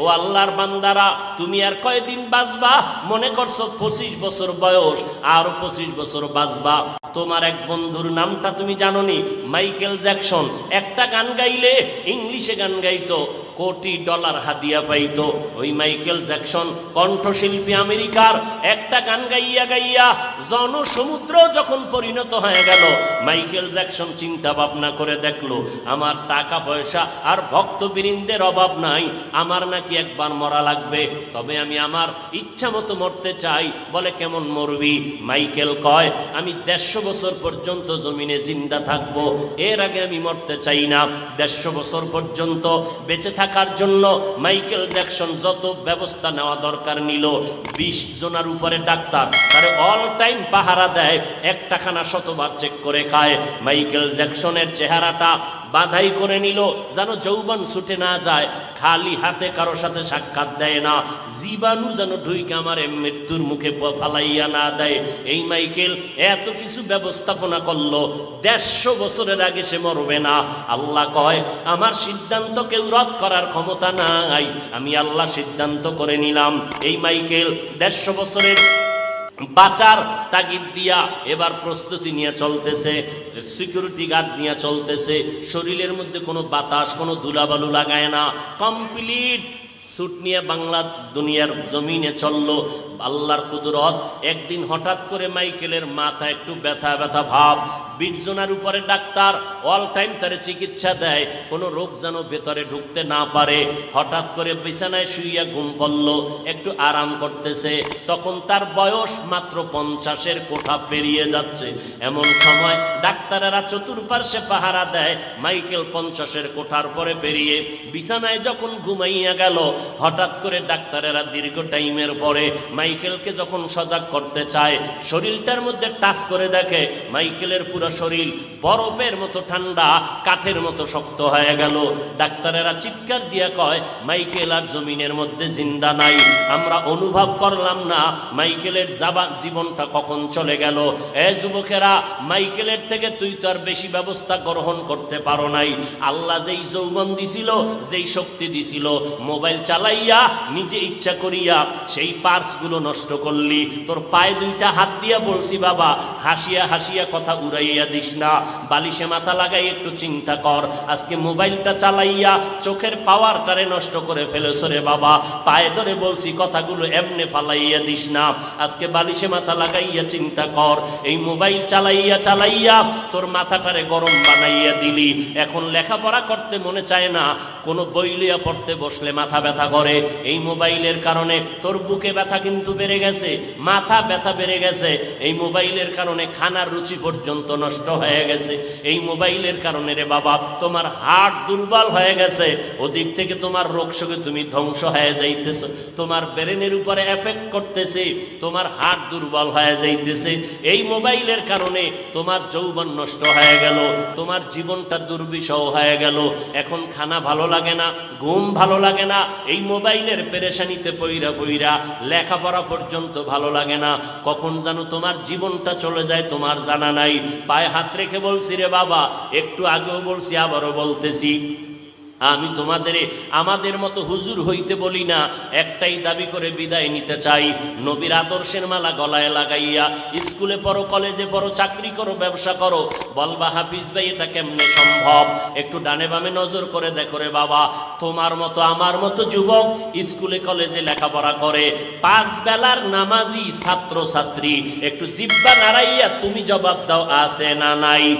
ও আল্লাহর বান্দারা, তুমি আর কয়দিন বাঁচবা? মনে করছ পঁচিশ বছর বয়স, আরও পঁচিশ বছর বাঁচবা। তোমার এক বন্ধুর নামটা তুমি জানো নি মাইকেল জ্যাকসন। একটা গান গাইলে ইংলিশে গান গাইতো কোটি ডলার হাদিয়া পাইতো। ওই মাইকেল জ্যাকসন কণ্ঠশিল্পী আমেরিকার একটা গান গাইয়া গাইয়া জনসমুদ্র যখন পরিণত হয়ে গেল, মাইকেল জ্যাকসন চিন্তা ভাবনা করে দেখল, আমার টাকা পয়সা আর ভক্তবৃন্দের অভাব নাই, আমার নাকি একবার মরা লাগবে, তবে আমি আমার ইচ্ছা মতো মরতে চাই। বলে, কেমন মরবি? মাইকেল কয়, আমি দেড়শো বছর পর্যন্ত জমিনে জিন্দা থাকব, এর আগে আমি মরতে চাই না। দেড়শো বছর পর্যন্ত বেঁচে থাকার জন্য মাইকেল জ্যাকসন যত ব্যবস্থা নেওয়া দরকার নিল, বিশ জনার উপরে ডাক্তার, তারে অল টাইম পাহারা দেয়, একটাখানা শতবার চেক করে খায়। মাইকেল জ্যাকসনের চেহারাটা বাধাই করে নিল, যেন যৌবন ছুটে না যায়। খালি হাতে কারও সাথে সাক্ষাৎ দেয় না। জীবাণু যেন ঢুইকে আমার মৃত্যুর মুখে ফালাইয়া না দেয়। এই মাইকেল, এত কিছু ব্যবস্থাপনা করল, দেড়শো বছরের আগে সে মরবে না। আল্লাহ কয়, আমার সিদ্ধান্ত কেউ রদ করার ক্ষমতা নাই। আমি আল্লাহ সিদ্ধান্ত করে নিলাম। এই মাইকেল, দেড়শো বছরের বাঁচার তাগিদ দিয়া এবার প্রস্তুতি নিয়ে চলতেছে সিকিউরিটি গার্ড নিয়ে চলতেছে, শরীরের মধ্যে কোনো বাতাস, কোনো ধুলাবালু লাগায় না। কমপ্লিট সুট নিয়ে বাংলা দুনিয়ার জমিনে চলল। আল্লাহর কুদরত, একদিন হঠাৎ করে মাইকেলের মাথা একটু ব্যথা ব্যথা ভাব বিটজনার উপরে ডাক্তার অল টাইম তারে চিকিৎসা দেয়। কোনো রোগ যেন ভেতরে ঢুকতে না পারে। হঠাৎ করে বিছানায় শুইয়া ঘুম পড়ল, একটু আরাম করতেছে। তখন তার বয়স মাত্র পঞ্চাশের কোঠা পেরিয়ে যাচ্ছে। এমন সময় ডাক্তারেরা চতুর্পার্শ্বে পাহারা দেয়, মাইকেল পঞ্চাশের কোঠার পরে পেরিয়ে। বিছানায় যখন ঘুমাইয়া গেল, হঠাৎ করে ডাক্তারেরা দীর্ঘ টাইমের পরে মাইকেলকে যখন সজাগ করতে চায়, শরীরটার মধ্যে টাচ করে দেখে, মাইকেলের পুরো শরীর বরফের মতো ঠান্ডা, কাঠের মতো শক্ত হয়ে গেল। ডাক্তারেরা চিৎকার দিয়া কয়, মাইকেল আর জমিনের মধ্যে জিন্দা নাই, আমরা অনুভব করলাম না, মাইকেলের যাবা জীবনটা কখন চলে গেল। এ যুবকেরা, মাইকেলের থেকে তুই তো আর বেশি ব্যবস্থা গ্রহণ করতে পারো নাই। আল্লাহ যেই যৌবন দিছিল, যেই শক্তি দিছিল, মোবাইল চালাইয়া, নিজে ইচ্ছা করিয়া সেই পার্সগুলো নষ্ট করলি। তোর পায়ে দুইটা হাত দিয়া বলছি, বাবা, হাসিয়া হাসিয়া কথা উড়াইয়া দিস না। বালিশে মাথা লাগাই একটু চিন্তা কর। আজকে মোবাইলটা চালাইয়া চোখের পাওয়ারটারে নষ্ট করে ফেলেছ রে বাবা। পায়ে ধরে বলছি, কথাগুলো এমনে ফালাইয়া দিস না। আজকে বালিশে মাথা লাগাইয়া চিন্তা কর। এই মোবাইল চালাইয়া চালাইয়া তোর মাথাটারে গরম বানাইয়া দিলি। এখন লেখাপড়া করতে মনে চায় না। কোনো বই লইয়া পড়তে বসলে মাথা ব্যথা করে। এই মোবাইলের কারণে তোর বুকে ব্যথা কিন্তু বেড়ে গেছে, মাথা ব্যথা বেড়ে গেছে। এই মোবাইলের কারণে খানার রুচি পর্যন্ত নষ্ট হয়ে গেছে। এই মোবাইলের কারণে রে বাবা, তোমার হার্ট দুর্বল হয়ে গেছে। ওদিক থেকে তোমার রোগ শোকে তুমি ধ্বংস হয়ে যাইতেছ। তোমার ব্রেনের উপরে এফেক্ট করতেছে, তোমার হার্ট দুর্বল হয়ে যাইতেছে। এই মোবাইলের কারণে তোমার যৌবন নষ্ট হয়ে গেল, তোমার জীবনটা দুর্বিষহ হয়ে গেল। এখন খানা ভালো লাগে না, ঘুম ভালো লাগে না, এই মোবাইলের পেরেশানিতে পইরা পইরা লেখাপড়া পর্যন্ত ভালো লাগে না। কখন যেন তোমার জীবনটা চলে যায়, তোমার জানা নাই। পায়ে হাত রেখে বলছি রে বাবা একটু আগেও বলছি আবারও বলতেছি। আমি তোমাদের, আমাদের মতো হুজুর হইতে বলি না। একটাই দাবি করে বিদায় নিতে চাই। নবীর আদর্শের মালা গলায় লাগাইয়া, স্কুলে পড়ো, কলেজে পড়ো, চাকরি করো, ব্যবসা করো। বলবা হাফিজ ভাই, এটা কেমনে সম্ভব? একটু ডানে বামে নজর করে দেখো রে বাবা। তোমার মতো, আমার মতো যুবক স্কুলে, কলেজে লেখাপড়া করে। পাঁচ বেলার নামাজি ছাত্র ছাত্রী একটু জিব্বা নাড়াইয়া তুমি জবাব দাও, আছে না নাই?